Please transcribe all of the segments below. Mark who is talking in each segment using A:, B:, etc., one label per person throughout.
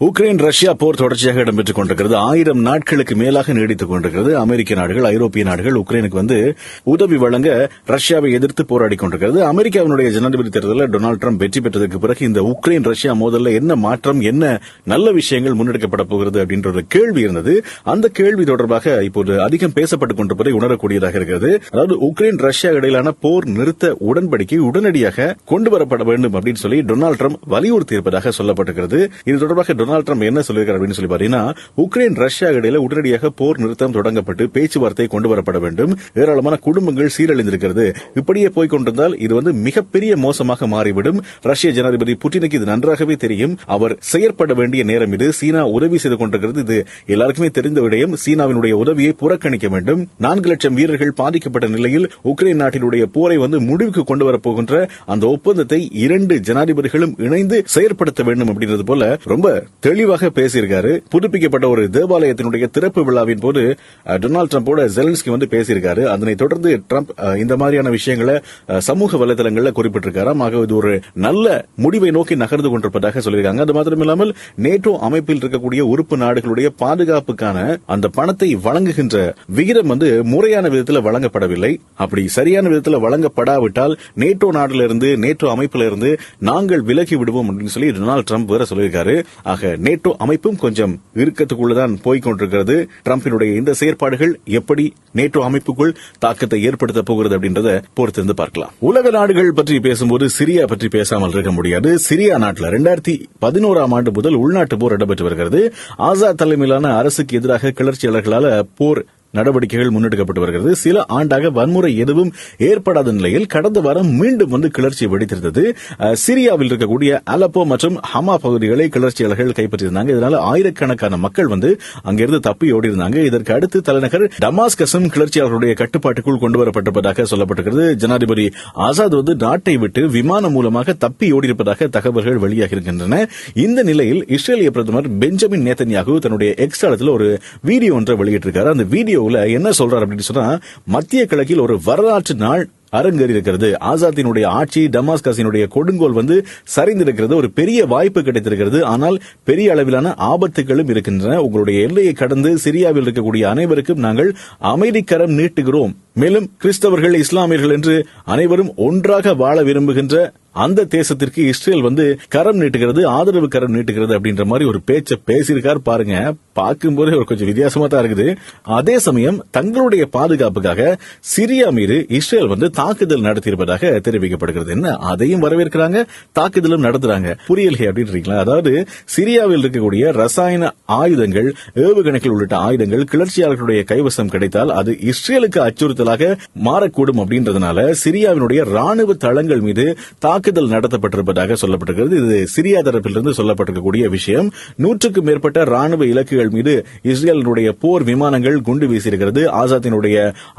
A: Ukraine Russia போர் தொடர்ச்சியாக இடம்பெற்றுக் கொண்டிருக்கிறது. ஆயிரம் நாட்களுக்கு மேலாக நீடித்துக் கொண்டிருக்கிறது. அமெரிக்க நாடுகள் ஐரோப்பிய நாடுகள் உக்ரைனுக்கு வந்து உதவி வழங்க ரஷ்யாவை எதிர்த்து போராடி கொண்டிருக்கிறது. அமெரிக்காவினுடைய ஜனாதிபதி தேர்தலில் டொனால்டு ட்ரம்ப் வெற்றி பெற்றதற்கு பிறகு இந்த உக்ரைன் ரஷ்யா மோதல்ல என்ன மாற்றம் என்ன நல்ல விஷயங்கள் முன்னெடுக்கப்பட போகிறது அப்படின்ற ஒரு கேள்வி இருந்தது. அந்த கேள்வி தொடர்பாக இப்போது அதிகம் பேசப்பட்டுக் கொண்டிருப்பதை உணரக்கூடியதாக இருக்கிறது. அதாவது உக்ரைன் ரஷ்யா இடையிலான போர் நிறுத்த உடன்படிக்கை உடனடியாக கொண்டு வரப்பட வேண்டும் அப்படின்னு சொல்லி டொனால்டு ட்ரம்ப் வலியுறுத்தி இருப்பதாக சொல்லப்பட்டிருக்கிறது. இது தொடர்பாக டொனால்டு ட்ரம்ப் என்ன சொல்லியிருக்காரு அப்படின்னு சொல்லி பாத்தீங்கன்னா உக்ரைன் ரஷ்யா இடையில உடனடியாக போர் நிறுத்தம் தொடங்கப்பட்டு பேச்சுவார்த்தை கொண்டு வரப்பட வேண்டும். ஏராளமான குடும்பங்கள் சீரழிந்திருக்கிறது. இப்படியே போய் கொண்டிருந்தால் இது வந்து மிகப்பெரிய மோசமாக மாறிவிடும். ரஷ்ய ஜனாதிபதி புட்டினுக்கு இது நன்றாகவே தெரியும். அவர் செயற்பட வேண்டிய நேரம் இது. சீனா உதவி செய்து கொண்டிருக்கிறது இது. எல்லாருக்குமே தெரிந்த விடயம் சீனாவினுடைய உதவியை புறக்கணிக்க வேண்டும். நான்கு லட்சம் வீரர்கள் பாதிக்கப்பட்ட நிலையில் உக்ரைன் நாட்டினுடைய போரை வந்து முடிவுக்கு கொண்டு வரப்போகின்ற அந்த ஒப்பந்தத்தை இரண்டு ஜனாதிபதிகளும் இணைந்து செயற்படுத்த வேண்டும் அப்படின்றது போல ரொம்ப தெளிவாக பேசியிருக்காரு. புதுப்பிக்கப்பட்ட ஒரு தேவாலயத்தினுடைய திறப்பு விழாவின் போது டொனால்டு ட்ரம்போட ஜெலன்ஸ்கி வந்து பேசியிருக்காரு. அதனை தொடர்ந்து ட்ரம்ப் இந்த மாதிரியான விஷயங்களை சமூக வலைதளங்களில் குறிப்பிட்டிருக்காராம். ஆக இது ஒரு நல்ல முடிவை நோக்கி நகர்ந்து கொண்டிருப்பதாக சொல்லியிருக்காங்க. அது மாத்திரமில்லாமல் நேட்டோ அமைப்பில் இருக்கக்கூடிய உறுப்பு நாடுகளுடைய பாதுகாப்புக்கான அந்த பணத்தை வழங்குகின்ற விகிதம் வந்து முறையான விதத்தில் வழங்கப்படவில்லை. அப்படி சரியான விதத்தில் வழங்கப்படாவிட்டால் நேட்டோ நாட்டிலிருந்து நேட்டோ அமைப்பிலிருந்து நாங்கள் விலகி விடுவோம் அப்படின்னு சொல்லி டொனால்டு ட்ரம்ப் வேற சொல்லியிருக்காரு. ஆக நேட்டோ அமைப்பும் கொஞ்சம் இறுக்கத்துக்குள்ளதான் போய்கொண்டிருக்கிறது. டிரம்பினுடைய இந்த செயற்பாடுகள் எப்படி நேட்டோ அமைப்புக்குள் தாக்கத்தை ஏற்படுத்த போகிறது அப்படின்றத பொறுத்திருந்து பார்க்கலாம். உலக நாடுகள் பற்றி பேசும்போது சிரியா பற்றி பேசாமல் இருக்க முடியாது. சிரியா நாட்டில் ரெண்டாயிரத்தி பதினோராம் ஆண்டு முதல் உள்நாட்டு போர் இடம்பெற்று வருகிறது. ஆசாத் தலைமையிலான அரசுக்கு எதிராக கிளர்ச்சியாளர்களால் போர் நடவடிக்கைகள் முன்னெடுக்கப்பட்டு வருகிறது. சில ஆண்டாக வன்முறை எதுவும் ஏற்படாத நிலையில் கடந்த வாரம் மீண்டும் வந்து கிளர்ச்சி வெடித்திருந்தது. சிரியாவில் இருக்கக்கூடிய அலப்போ மற்றும் ஹமா பகுதிகளை கிளர்ச்சியாளர்கள் கைப்பற்றியிருந்தாங்க. இதனால ஆயிரக்கணக்கான மக்கள் வந்து அங்கிருந்து தப்பி ஓடி இருந்தாங்க இதற்கு அடுத்து தலைநகர் டமாஸ்கஸும் கிளர்ச்சியாளர்களுடைய கட்டுப்பாட்டுக்குள் கொண்டு வரப்பட்டிருப்பதாக சொல்லப்பட்டிருக்கிறது. ஜனாதிபதி ஆசாத் வந்து நாட்டை விட்டு விமானம் மூலமாக தப்பி ஓடியிருப்பதாக தகவல்கள் வெளியாகி இருக்கின்றன இந்த நிலையில் இஸ்ரேலிய பிரதமர் பெஞ்சமின் நேத்தன்யாகு தன்னுடைய எக்ஸ் தளத்தில் ஒரு வீடியோ ஒன்றை வெளியிட்டிருக்காரு. அந்த வீடியோ வீடியோவில் என்ன சொல்றாரு அப்படின்னு சொன்னா மத்திய கிழக்கில் ஒரு வரலாற்று நாள் அரங்கேறி இருக்கிறது. ஆசாத்தினுடைய ஆட்சி டமாஸ்கஸினுடைய கொடுங்கோல் வந்து சரிந்திருக்கிறது. ஒரு பெரிய வாய்ப்பு கிடைத்திருக்கிறது. ஆனால் பெரிய அளவிலான ஆபத்துகளும் இருக்கின்றன. உங்களுடைய எல்லையை கடந்து சிரியாவில் இருக்கக்கூடிய அனைவருக்கும் நாங்கள் அமைதிக்கரம் நீட்டுகிறோம். மேலும் கிறிஸ்தவர்கள் இஸ்லாமியர்கள் என்று அனைவரும் ஒன்றாக வாழ விரும்புகின்ற அந்த தேசத்திற்கு இஸ்ரேல் வந்து கரம் நீட்டுகிறது ஆதரவு கரம் நீட்டுகிறது அப்படின்ற மாதிரி ஒரு பேச்ச பேசியிருக்கார் பாருங்க. பார்க்கும்போது ஒரு கொஞ்சம் வித்தியாசமா தான் இருக்குது. அதே சமயம் தங்களுடைய பாதுகாப்புக்காக சிரியா மீது இஸ்ரேல் வந்து தாக்குதல் நடத்தியிருப்பதாக தெரிவிக்கப்படுகிறது. என்ன? அதையும் வரவேற்கிறாங்க தாக்குதலும் நடத்துறாங்க. புரியல அப்படின்றீங்களா? அதாவது சிரியாவில் இருக்கக்கூடிய ரசாயன ஆயுதங்கள் ஏவுகணைகள் உள்ளிட்ட ஆயுதங்கள் கிளர்ச்சியாளர்களுடைய கைவசம் கிடைத்தால் அது இஸ்ரேலுக்கு அச்சுறுத்தல் அச்சுறுத்தலாக மாறக்கூடும் அப்படின்றதுனால சிரியாவினுடைய ராணுவ தளங்கள் மீது தாக்குதல் நடத்தப்பட்டிருப்பதாக சொல்லப்பட்டிருக்கிறது. இது சிரியா தரப்பிலிருந்து சொல்லப்பட்டிருக்கக்கூடிய விஷயம். நூற்றுக்கும் மேற்பட்ட ராணுவ இலக்குகள் மீது இஸ்ரேலினுடைய போர் விமானங்கள் குண்டு வீசியிருக்கிறது. ஆசாத்தினுடைய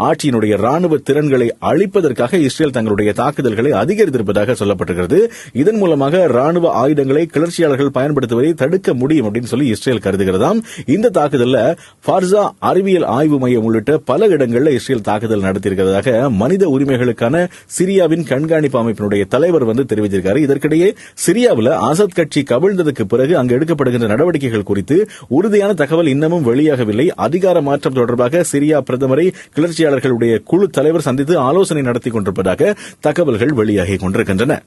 A: ஆட்சியினுடைய ராணுவ திறன்களை அழிப்பதற்காக இஸ்ரேல் தங்களுடைய தாக்குதல்களை அதிகரித்திருப்பதாக சொல்லப்பட்டிருக்கிறது. இதன் மூலமாக ராணுவ ஆயுதங்களை கிளர்ச்சியாளர்கள் பயன்படுத்துவதை தடுக்க முடியும் அப்படின்னு சொல்லி இஸ்ரேல் கருதுகிறதாம். இந்த தாக்குதலில் ஃபார்சா அறிவியல் ஆய்வு மையம் உள்ளிட்ட பல இடங்களில் இஸ்ரேல் தாக்குதல் தாக்குதல் நடத்தியிருக்கிறதாக மனித உரிமைகளுக்கான சிரியாவின் கண்காணிப்பு அமைப்பினுடைய தலைவர் வந்து தெரிவித்திருக்காரு. இதற்கிடையே சிரியாவில் ஆசாத் கட்சி கவிழ்ந்ததுக்கு பிறகு அங்கு எடுக்கப்படுகின்ற நடவடிக்கைகள் குறித்து உறுதியான தகவல் இன்னமும் வெளியாகவில்லை. அதிகார மாற்றம் தொடர்பாக சிரியா பிரதமரை கிளர்ச்சியாளர்களுடைய குழு தலைவர் சந்தித்து ஆலோசனை நடத்தி கொண்டிருப்பதாக தகவல்கள் வெளியாகி கொண்டிருக்கின்றன.